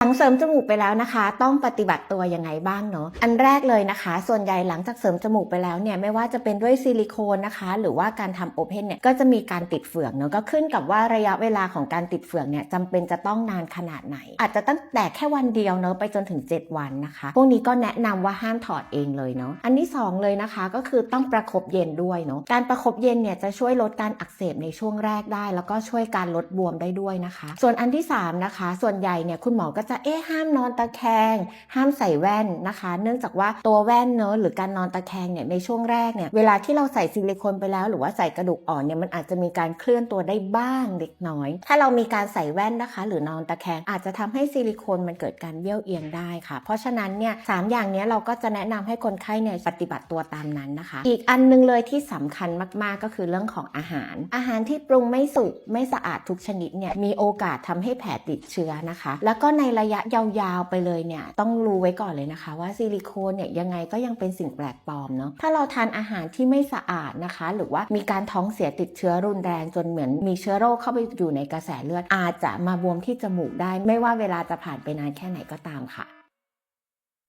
หลังเสริมจมูกไปแล้วนะคะ ต้องปฏิบัติตัวยังไงบ้างเนาะอันแรกเลยนะคะ ส่วนใหญ่หลังจากเสริมจมูกไปแล้วเนี่ยไม่ว่าจะเป็นด้วยซิลิโคนนะคะ หรือว่าการทำโอเพนเนี่ยก็จะมีการติดเฟือกเนาะก็ขึ้นกับว่าระยะเวลาของการติดเฟือกเนี่ยจำเป็นจะต้องนานขนาดไหน อาจจะตั้งแต่แค่วันเดียวเนาะไปจนถึง 7 วันนะคะ พวกนี้ก็แนะนำว่าห้ามถอดเองเลยเนาะอันที่สองเลยนะคะก็คือต้องประคบเย็นด้วยเนาะการประคบเย็นเนี่ยจะช่วยลดการอักเสบในช่วงแรกได้ แล้วก็ช่วยการลดบวมได้ด้วยนะคะ ส่วนอันที่สามนะคะส่วนใหญ่เนี่ยคุณหมอก็จะเอ๊ะห้ามนอนตะแคง ห้ามใส่แว่นนะคะ เนื่องจากว่าตัวแว่นเนอะหรือการนอนตะแคงเนี่ยในช่วงแรกเนี่ยเวลาที่เราใส่ซิลิโคนไปแล้ว หรือว่าใส่กระดูกอ่อนเนี่ยมันอาจจะมีการเคลื่อนตัวได้บ้างเล็กน้อย ถ้าเรามีการใส่แว่นนะคะ หรือนอนตะแคงอาจจะทำให้ซิลิโคนมันเกิดการเบี้ยวเอียงได้ค่ะ เพราะฉะนั้นเนี่ยสามอย่างนี้เราก็จะแนะนำให้คนไข้เนี่ยปฏิบัติตัวตามนั้นนะคะ อีกอันหนึงเลยที่สำคัญมากๆก็คือเรื่องของอาหาร อาหารที่ปรุงไม่สุกไม่สะอาดทุกชนิดเนี่ยมีโอกาสทำให้แผลติดเชื้อนะคะ แล้วก็ในระยะยาวๆไปเลยเนี่ยต้องรู้ไว้ก่อนเลยนะคะ ว่าซิลิโคนเนี่ยยังไงก็ยังเป็นสิ่งแปลกปลอมเนาะถ้าเราทานอาหารที่ไม่สะอาดนะคะ หรือว่ามีการท้องเสียติดเชื้อรุนแรงจนเหมือนมีเชื้อโรคเข้าไปอยู่ในกระแสเลือดอาจจะมาบวมที่จมูกได้ ไม่ว่าเวลาจะผ่านไปนานแค่ไหนก็ตามค่ะ